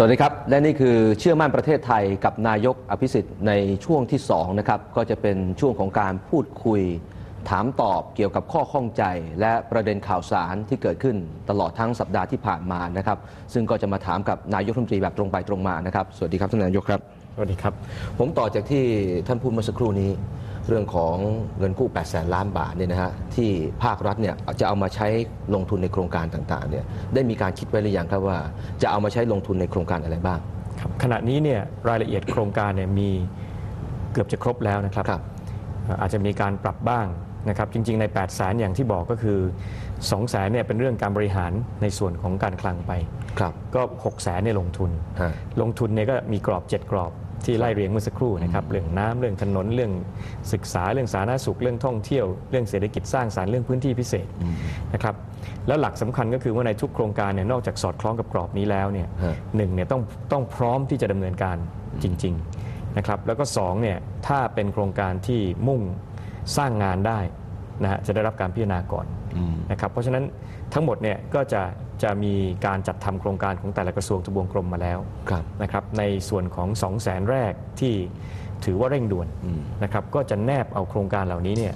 สวัสดีครับ และนี่คือเชื่อมั่นประเทศไทยกับนายกอภิสิทธิ์ในช่วงที่2นะครับก็จะเป็นช่วงของการพูดคุย ถามตอบเกี่ยวกับข้อข้องใจ และประเด็นข่าวสารที่เกิดขึ้นตลอดทั้งสัปดาห์ที่ผ่านมานะครับซึ่งก็จะมาถามกับนายกรัฐมนตรีแบบตรงไปตรงมานะครับ สวัสดีครับท่านนายกครับ สวัสดีครับ ผมต่อจากที่ท่านพูดเมื่อสักครู่นี้ เรื่องของเงินกู้8แสนล้านบาทเนี่ยนะฮะที่ภาครัฐเนี่ยจะเอามาใช้ลงทุนในโครงการต่างๆเนี่ยได้มีการคิดไว้หรือยังครับว่า จะเอามาใช้ลงทุนในโครงการอะไรบ้างครับขณะนี้เนี่ยรายละเอียดโครงการเนี่ยมีเกือบจะครบแล้วนะครับครับเอ่ออาจจะมีการปรับบ้างนะครับจริงๆใน 8 0 0แสนอย่างที่บอกก็คือ2 0 0แสนเนี่ยเป็นเรื่องการบริหารในส่วนของการคลังไปครับก็6 0แสนเนี่ยลงทุนฮะลงทุนเนี่ยก็มีกรอบ 7 กรอบ ที่ไล่เรียงเมื่อสักครู่นะครับเรื่องน้ำเรื่องถนนเรื่องศึกษาเรื่องสาธารณสุขเรื่องท่องเที่ยว เรื่องเศรษฐกิจสร้างสรรค์เรื่องพื้นที่พิเศษนะครับแล้วหลักสำคัญก็คือว่าในทุกโครงการเนี่ยนอกจากสอดคล้องกับกรอบนี้แล้วเนี่ยฮะหนึ่งเนี่ยต้องต้องพร้อมที่จะดำเนินการจริง ๆนะครับ แล้วก็สองเนี่ยถ้าเป็นโครงการที่มุ่งสร้างงานได้ นะฮะจะได้รับการพิจารณาก่อนอืมนะครับเพราะฉะนั้นทั้งหมดเนี่ยก็จะจะมีการจัดทำโครงการของแต่ละกระทรวงทบวงกรมมาแล้วครับนะครับในส่วนของ 2 0 0แสนแรกที่ถือว่าเร่งด่วนอืมนะครับก็จะแนบเอาโครงการเหล่านี้เนี่ย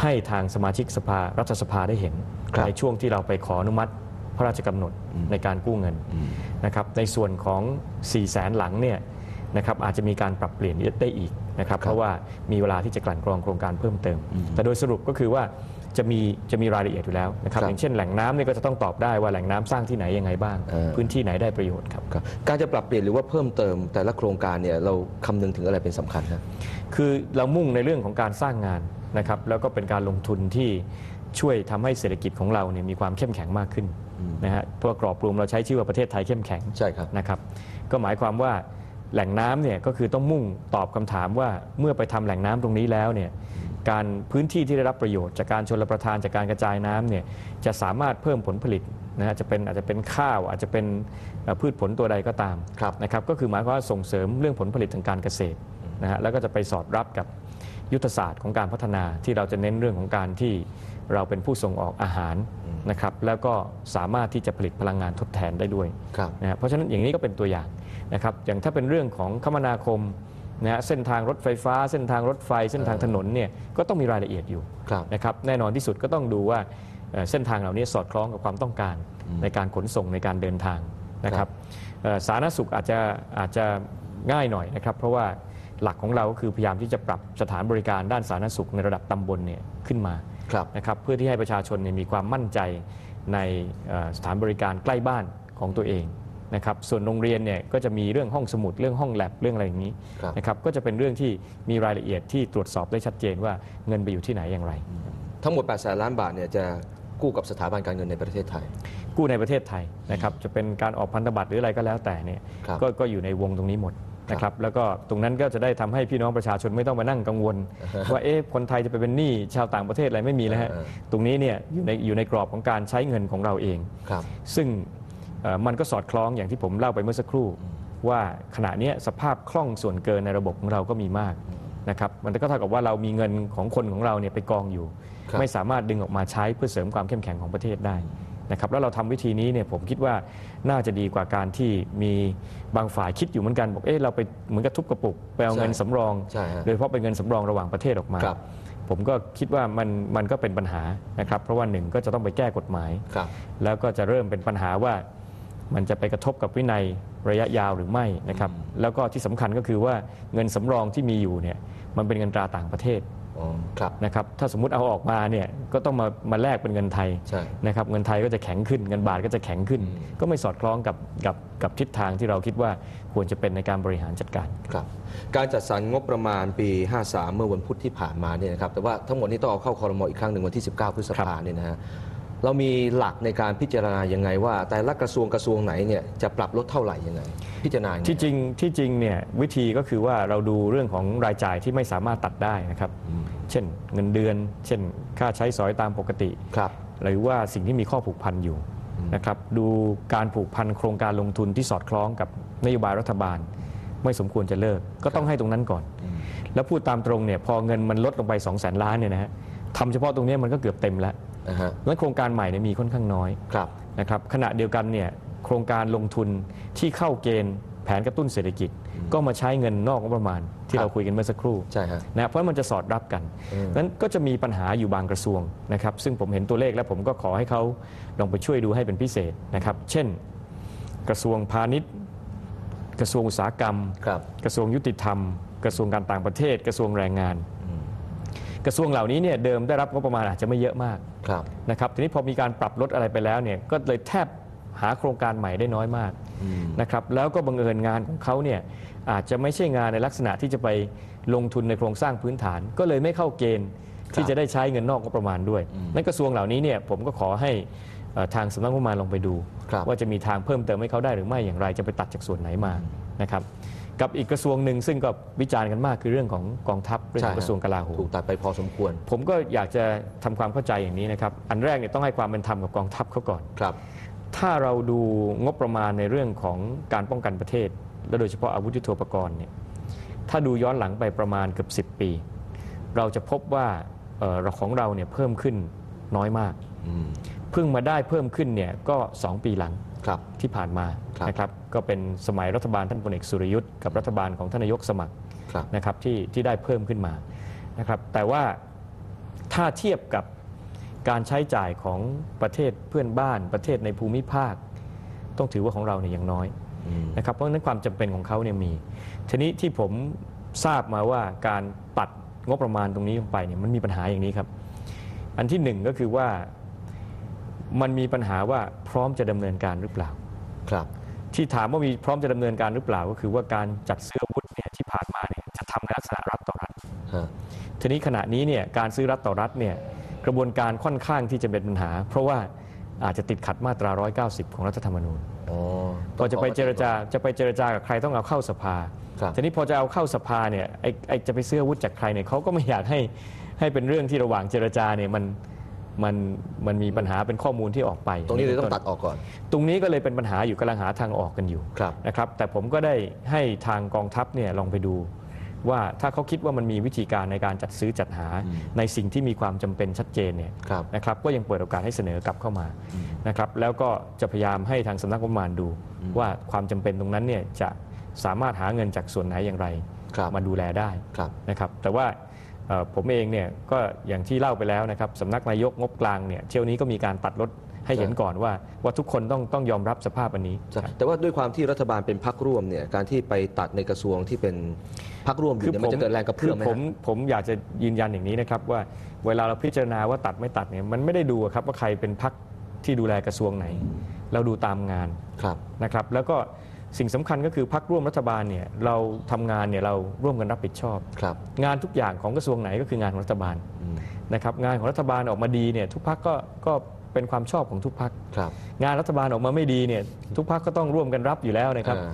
ให้ทางสมาชิกสภารัฐสภาได้เห็นครับในช่วงที่เราไปขออนุมัติพระราชกำหนดในการกู้เงินอืมนะครับในส่วนของ 4 0 0แสนหลังเนี่ย นะครับอาจจะมีการปรับเปลี่ยนได้อีกนะครับเพราะว่ามีเวลาที่จะกลั่นกรองโครงการเพิ่มเติม แต่โดยสรุปก็คือว่าจะมีจะมีรายละเอียดอยู่แล้วนะครับครับอย่างเช่นแหล่งน้ำเนี่ยก็จะต้องตอบได้ว่าแหล่งน้ำสร้างที่ไหนยังไงบ้างเออพื้นที่ไหนได้ประโยชน์ครับครับการจะปรับเปลี่ยนหรือว่าเพิ่มเติมแต่ละโครงการเนี่ยเราคำนึงถึงอะไรเป็นสำคัญฮะคือเรามุ่งในเรื่องของการสร้างงานนะครับแล้วก็เป็นการลงทุนที่ช่วยทำให้เศรษฐกิจของเราเนี่ยมีความเข้มแข็งมากขึ้นนะฮะเพราะว่ากรอบรวมเราใช้ชื่อว่าประเทศไทยเข้มแข็งใช่ครับนะครับก็หมายความว่า แหล่งน้ำเนี่ยก็คือต้องมุ่งตอบคำถามว่าเมื่อไปทำแหล่งน้ำตรงนี้แล้วเนี่ยการพื้นที่ที่ได้รับประโยชน์ จากการชนรับประทานจากการกระจายน้ำเนี่ยจะสามารถเพิ่มผลผลิตนะฮะจะเป็นอาจจะเป็นข้าวอาจจะเป็นเอ่อพืชผลตัวใดก็ตามครับนะครับก็คือหมายความว่าส่งเสริมเรื่องผลผลิตทางการเกษตรนะฮะแล้วก็จะไปสอดรับกับยุทธศาสตร์ของการพัฒนาที่เราจะเน้นเรื่องของการที่เราเป็นผู้ส่งออกอาหารนะครับแล้วก็สามารถที่จะผลิตพลังงานทดแทนได้ด้วยครับนะฮะเพราะฉะนั้นอย่างนี้ก็เป็นตัวอย่าง นะครับอย่างถ้าเป็นเรื่องของคมนาคมนะฮะเส้นทางรถไฟฟ้า เส้นทางรถไฟ เส้นทางถนนเนี่ยก็ต้องมีรายละเอียดอยู่ครับนะครับแน่นอนที่สุดก็ต้องดูว่าเอ่อเส้นทางเหล่านี้สอดคล้องกับความต้องการในการขนส่งในการเดินทางนะครับเอ่อสาธารณสุขอาจจะอาจจะง่ายหน่อยนะครับ เพราะว่าหลักของเราก็คือพยายามที่จะปรับสถานบริการด้านสาธารณสุขในระดับตำบลเนี่ยขึ้นมา ครับ นะครับเพื่อที่ให้ประชาชนเนี่ยมีความมั่นใจในเอ่อสถานบริการใกล้บ้านของตัวเอง นะครับส่วนโรงเรียนเนี่ยก็จะมีเรื่องห้องสมุดเรื่องห้องแลบเรื่องอะไรอย่างนี้ครับ นะครับก็จะเป็นเรื่องที่มีรายละเอียดที่ตรวจสอบได้ชัดเจนว่าเงินไปอยู่ที่ไหนอย่างไร ทั้งหมด 8 แสนล้านบาทเนี่ยจะกู้กับสถาบันการเงินในประเทศไทย กู้ในประเทศไทยนะครับจะเป็นการออกพันธบัตรหรืออะไรก็แล้วแต่เนี่ยครับก็ก็อยู่ในวงตรงนี้หมดนะครับแล้วก็ตรงนั้นก็จะได้ทำให้พี่น้องประชาชนไม่ต้องมานั่งกังวล ว่าเอ๊ะคนไทยจะไปเป็นหนี้ชาวต่างประเทศอะไรไม่มีแล้วฮะเออ ตรงนี้เนี่ยอยู่ในอยู่ในกรอบของการใช้เงินของเราเอง ครับ ซึ่งเอ่อ มันก็สอดคล้องอย่างที่ผมเล่าไปเมื่อสักครู่ ว่าขณะเนี้ยสภาพคล่องส่วนเกินในระบบของเราก็มีมากนะครับมันก็เท่ากับว่าเรามีเงินของคนของเราเนี่ยไปกองอยู่ครับไม่สามารถดึงออกมาใช้เพื่อเสริมความเข้มแข็งของประเทศได้นะครับแล้วเราทำวิธีนี้เนี่ยผมคิดว่าน่าจะดีกว่าการที่มีบางฝ่ายคิดอยู่เหมือนกันบอกเอ๊ะเราไปเหมือนกับทุบกระปุกไปเอาใช่เงินสำรองใช่ฮะโดยเฉพาะเป็นเงินสำรองระหว่างประเทศออกมาครับผมก็คิดว่ามันมันก็เป็นปัญหานะครับเพราะว่าหนึ่งก็จะต้องไปแก้กฎหมายครับแล้วก็จะเริ่มเป็นปัญหาว่า มันจะไปกระทบกับวินัยระยะยาวหรือไม่นะครับแล้วก็ที่สำคัญก็คือว่าเงินสำรองที่มีอยู่เนี่ยมันเป็นเงินตราต่างประเทศอ๋อครับนะครับถ้าสมมุติเอาออกมาเนี่ยก็ต้องมามาแลกเป็นเงินไทยใช่นะครับเงินไทยก็จะแข็งขึ้นเงินบาทก็จะแข็งขึ้น ก็ไม่สอดคล้องกับกับกับทิศทางที่เราคิดว่าควรจะเป็นในการบริหารจัดการครับการจัดสรรงบประมาณปี 53 เมื่อวันพุธที่ผ่านมาเนี่ยนะครับแต่ว่าทั้งหมดนี้ต้องเอาเข้าคอรมออีกครั้งหนึ่งวันที่ 19 พฤษภาเนี่ยนะฮะ เรามีหลักในการพิจารณายังไงว่า แต่ละกระทรวงกระทรวงไหนเนี่ยจะปรับลดเท่าไหร่ยังไง พิจารณายังไง ที่จริงที่จริงเนี่ยวิธีก็คือว่าเราดูเรื่องของรายจ่ายที่ไม่สามารถตัดได้นะครับเช่นเงินเดือน เช่น ค่าใช้สอยตามปกติ ครับ หรือว่าสิ่งที่มีข้อผูกพันอยู่นะครับดูการผูกพันโครงการลงทุนที่สอดคล้องกับนโยบายรัฐบาล ไม่สมควรจะเลิก ก็ต้องให้ตรงนั้นก่อน แล้วพูดตามตรงเนี่ยพอเงินมันลดลงไป 2 0 0แสนล้านเนี่ยนะฮะทำเฉพาะตรงเนี้ยมันก็เกือบเต็มแล้ว นะฮะงั้นโครงการใหม่เนี่ยมีค่อนข้างน้อยครับนะครับขณะเดียวกันเนี่ยโครงการลงทุนที่เข้าเกณฑ์แผนกระตุ้นเศรษฐกิจ ก็มาใช้เงินนอกงบประมาณ ที่ครับเราคุยกันเมื่อสักครู่ใช่ฮะนะเพราะมันจะสอดรับกันอืมนั้นก็จะมีปัญหาอยู่บางกระทรวงนะครับซึ่งผมเห็นตัวเลขแล้วผมก็ขอให้เขาลองไปช่วยดูให้เป็นพิเศษนะครับ เช่น กระทรวงพาณิชย์ กระทรวงอุตสาหกรรมครับกระทรวงยุติธรรม กระทรวงการต่างประเทศ กระทรวงแรงงาน กระทรวงเหล่านี้เนี่ยเดิมได้รับงบประมาณอาจจะไม่เยอะมากครับ นะครับทีนี้พอมีการปรับลดอะไรไปแล้วเนี่ยก็เลยแทบหาโครงการใหม่ได้น้อยมากอืม นะครับแล้วก็บังเอิญงานของเขาเนี่ยอาจจะไม่ใช่งานในลักษณะที่จะไปลงทุนในโครงสร้างพื้นฐาน ก็เลยไม่เข้าเกณฑ์ที่จะได้ใช้เงินนอกงบประมาณด้วยนั่นกระทรวงเหล่านี้เนี่ยผมก็ขอให้เอ่อทางสำนักงบประมาณลองไปดู ครับ ว่าจะมีทางเพิ่มเติมให้เขาได้หรือไม่อย่างไรจะไปตัดจากส่วนไหนมานะครับ กับอีกกระทรวงหนึ่งซึ่งก็วิจารณ์กันมากคือเรื่องของกองทัพเรื่องของกระทรวงกลาโหมถูกตัดไปพอสมควร ผมก็อยากจะทำความเข้าใจอย่างนี้นะครับอันแรกเนี่ยต้องให้ความเป็นธรรมกับกองทัพเขาก่อนครับ ถ้าเราดูงบประมาณในเรื่องของการป้องกันประเทศ และโดยเฉพาะอาวุธยุทโธปกรณ์เนี่ยถ้าดูย้อนหลังไปประมาณเกือบ10 ปี เราจะพบว่าเอ่อของเราเนี่ยเพิ่มขึ้นน้อยมากอืมเพิ่งมาได้เพิ่มขึ้นเนี่ยก็ 2 ปีหลังครับที่ผ่านมาครับ นะครับก็เป็นสมัยรัฐบาลท่านพลเอกสุรยุทธ์กับรัฐบาลของท่านนายกสมัครครับนะครับที่ที่ได้เพิ่มขึ้นมานะครับแต่ว่าถ้าเทียบกับการใช้จ่ายของประเทศเพื่อนบ้านประเทศในภูมิภาค ต้องถือว่าของเราเนี่ยยังน้อยอืมนะครับเพราะฉะนั้นความจำเป็นของเขาเนี่ยมี ทีนี้ที่ผมทราบมาว่าการตัดงบประมาณตรงนี้ลงไปเนี่ยมันมีปัญหาอย่างนี้ครับ อันที่หนึ่งก็คือว่ามันมีปัญหาว่าพร้อมจะดำเนินการหรือเปล่าครับ ที่ถามว่ามีพร้อมจะดำเนินการหรือเปล่าก็คือว่าการจัดซื้ออาวุธเนี่ยที่ผ่านมาเนี่ยจะทำในลักษณะรัฐต่อรัฐฮะทีนี้ขณะนี้เนี่ยการซื้อรัฐต่อรัฐเนี่ยกระบวนการค่อนข้างที่จะเป็นปัญหา เพราะว่าอาจจะติดขัดมาตรา 190 ของรัฐธรรมนูญอ๋อพอจะไปเจรจาจะไปเจรจากับใครต้องเอาเข้าสภาครับทีนี้พอจะเอาเข้าสภาเนี่ยไอ้ไอ้จะไปซื้ออาวุธจากใครเนี่ยเขาก็ไม่อยากให้ให้เป็นเรื่องที่ระหว่างเจรจาเนี่ยมัน มันมันมีปัญหาเป็นข้อมูลที่ออกไป ตรงนี้เลยต้องตัดออกก่อน ตรงนี้ก็เลยเป็นปัญหาอยู่กำลังหาทางออกกันอยู่ครับนะครับแต่ผมก็ได้ให้ทางกองทัพเนี่ยลองไปดูว่าถ้าเขาคิดว่ามันมีวิธีการในการจัดซื้อจัดหาอืมในสิ่งที่มีความจำเป็นชัดเจนเนี่ยครับนะครับก็ยังเปิดโอกาสให้เสนอกลับเข้ามานะครับแล้วก็จะพยายามให้ทางสำนักงบประมาณดู ว่าความจำเป็นตรงนั้นเนี่ยจะสามารถหาเงินจากส่วนไหนอย่างไรครับมาดูแลได้ครับนะครับแต่ว่าเอ่อ ผมเองเนี่ยก็อย่างที่เล่าไปแล้วนะครับสำนักนายกงบกลางเนี่ยเที่ยวนี้ก็มีการตัดลดให้เห็นก่อนว่าว่าทุกคนต้องต้องยอมรับสภาพอันนี้ใช่แต่ว่าด้วยความที่รัฐบาลเป็นพักร่วมเนี่ยการที่ไปตัดในกระทรวงที่เป็นพักร่วมอยู่เนี่ยมันจะเกิดแรงกระเพื่อมไหมคืผมฮะผมอยากจะยืนยันอย่างนี้นะครับว่าเวลาเราพิจารณาว่าตัดไม่ตัดเนี่ยมันไม่ได้ดูอะครับว่าใครเป็นพักที่ดูแลกระทรวงไหน เราดูตามงานครับนะครับ แล้วก็ สิ่งสำคัญก็คือพักร่วมรัฐบาลเนี่ยเราทำงานเนี่ยเราร่วมกันรับผิดชอบครับงานทุกอย่างของกระทรวงไหนก็คืองานของรัฐบาลอืมนะครับงานของรัฐบาลออกมาดีเนี่ยทุกพักก็ก็เป็นความชอบของทุกพักครับงานรัฐบาลออกมาไม่ดีเนี่ยทุกพักก็ต้องร่วมกันรับอยู่แล้วนะครับอ่า